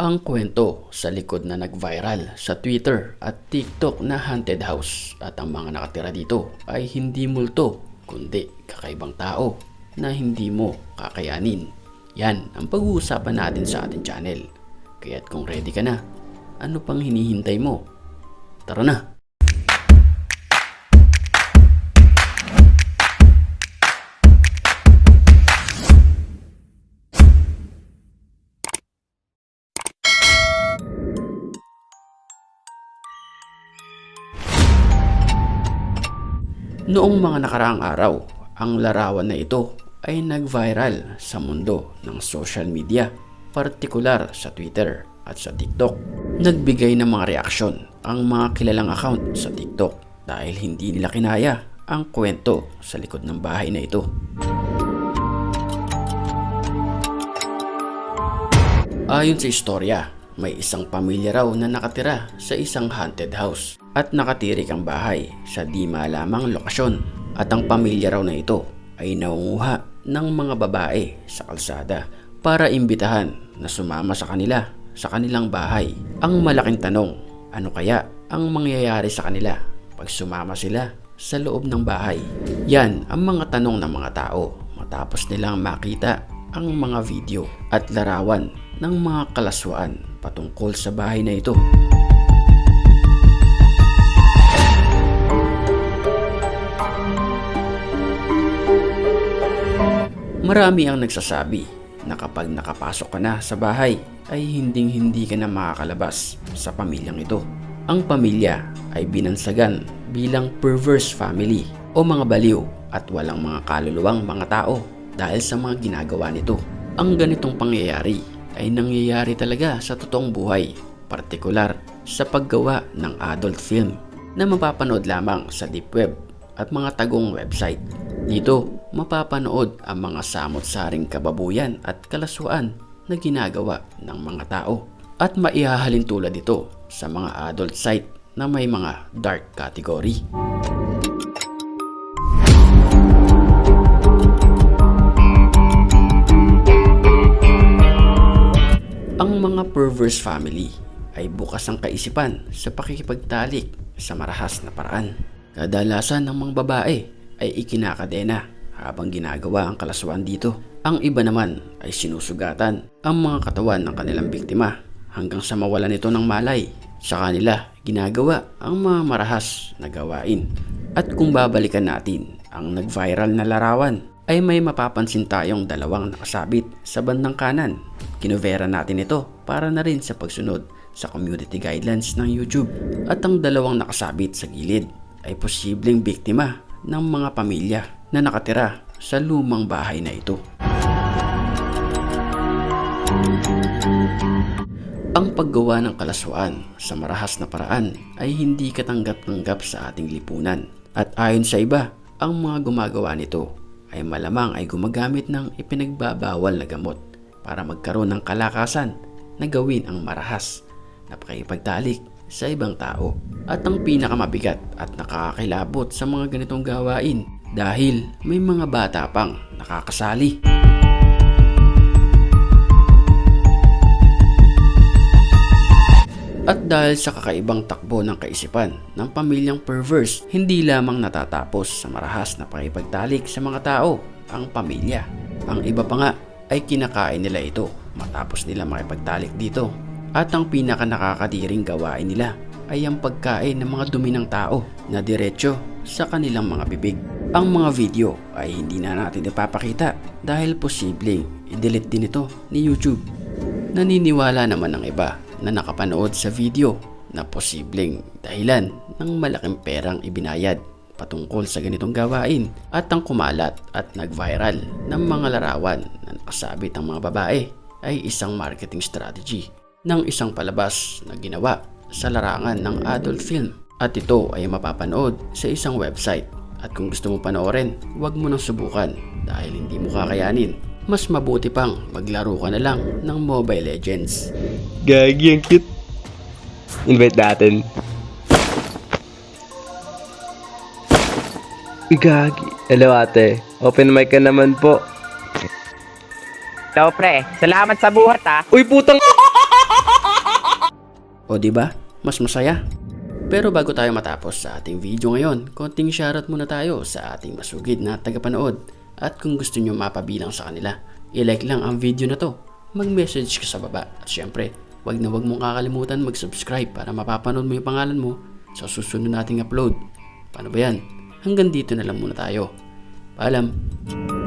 ang kwento sa likod na nag-viral sa Twitter at TikTok na haunted house at ang mga nakatira dito ay hindi multo kundi kakaibang tao na hindi mo kakayanin. Yan ang pag-uusapan natin sa ating channel. Kaya't kung ready ka na, ano pang hinihintay mo? Tara na! Noong mga nakaraang araw, ang larawan na ito ay nag-viral sa mundo ng social media, partikular sa Twitter at sa TikTok. Nagbigay ng mga reaksyon ang mga kilalang account sa TikTok dahil hindi nila kinaya ang kwento sa likod ng bahay na ito. Ayon sa istorya, may isang pamilya raw na nakatira sa isang haunted house at nakatirik ang bahay sa di malamang lokasyon at ang pamilya raw na ito ay naunguha ng mga babae sa kalsada para imbitahan na sumama sa kanila sa kanilang bahay. Ang malaking tanong, ano kaya ang mangyayari sa kanila pag sumama sila sa loob ng bahay? Yan ang mga tanong ng mga tao matapos nilang makita ang mga video at larawan ng mga kalaswaan patungkol sa bahay na ito. Marami ang nagsasabi na kapag nakapasok ka na sa bahay ay hinding hindi ka na makakalabas sa pamilyang ito. Ang pamilya ay binansagan bilang perverse family o mga baliw at walang mga kaluluwang mga tao dahil sa mga ginagawa nito. Ang ganitong pangyayari ay nangyayari talaga sa totoong buhay, partikular sa paggawa ng adult film na mapapanood lamang sa deep web at mga tagong website. Dito, mapapanood ang mga samot-saring kababuyan at kalaswaan na ginagawa ng mga tao at maihahalin tulad ito sa mga adult site na may mga dark category. Ang mga perverse family ay bukas ang kaisipan sa pakikipagtalik sa marahas na paraan. Kadalasan ng mga babae ay ikinakadena habang ginagawa ang kalaswaan dito. Ang iba naman ay sinusugatan ang mga katawan ng kanilang biktima hanggang sa mawalan ito ng malay. Sa kanila, ginagawa ang mga marahas na gawain. At kung babalikan natin ang nag-viral na larawan, ay may mapapansin tayong dalawang nakasabit sa bandang kanan. Kinovera natin ito para na rin sa pagsunod sa community guidelines ng YouTube. At ang dalawang nakasabit sa gilid ay posibleng biktima ng mga pamilya na nakatira sa lumang bahay na ito. Ang paggawa ng kalaswaan sa marahas na paraan ay hindi katanggap-tanggap sa ating lipunan. At ayon sa iba, ang mga gumagawa nito ay malamang ay gumagamit ng ipinagbabawal na gamot para magkaroon ng kalakasan na gawin ang marahas na pakipagtalik sa ibang tao. At ang pinakamabigat at nakakakilabot sa mga ganitong gawain dahil may mga bata pang nakakasali. At dahil sa kakaibang takbo ng kaisipan ng pamilyang perverse, hindi lamang natatapos sa marahas na pakipagtalik sa mga tao ang pamilya. Ang iba pa nga ay kinakain nila ito matapos nila makipagtalik dito. At ang pinaka nakakadiring gawain nila ay ang pagkain ng mga dumi ng tao na diretsyo sa kanilang mga bibig. Ang mga video ay hindi na natin ipapakita dahil posibleng i-delete din ito ni YouTube. Naniniwala naman ang iba na nakapanood sa video na posibleng dahilan ng malaking perang ibinayad patungkol sa ganitong gawain at ang kumalat at nag-viral ng mga larawan na nakasabit ang mga babae ay isang marketing strategy ng isang palabas na ginawa sa larangan ng adult film at ito ay mapapanood sa isang website at kung gusto mo panoorin, huwag mo nang subukan dahil hindi mo kakayanin. Mas mabuti pang maglaro ka na lang ng Mobile Legends. Gagi, ang cute. Invite natin. Uy, Gagi. Hello ate. Open mic ka naman po. Hello, pre. Salamat sa buhat, ah. Uy, putang O di ba? Mas masaya. Pero bago tayo matapos sa ating video ngayon, konting shoutout muna tayo sa ating masugid na tagapanood. At kung gusto nyo mapabilang sa kanila, i-like lang ang video na to. Mag-message ka sa baba. At syempre, wag na wag mong kakalimutan mag-subscribe para mapapanood mo yung pangalan mo sa susunod nating upload. Paano ba yan? Hanggang dito na lang muna tayo. Paalam!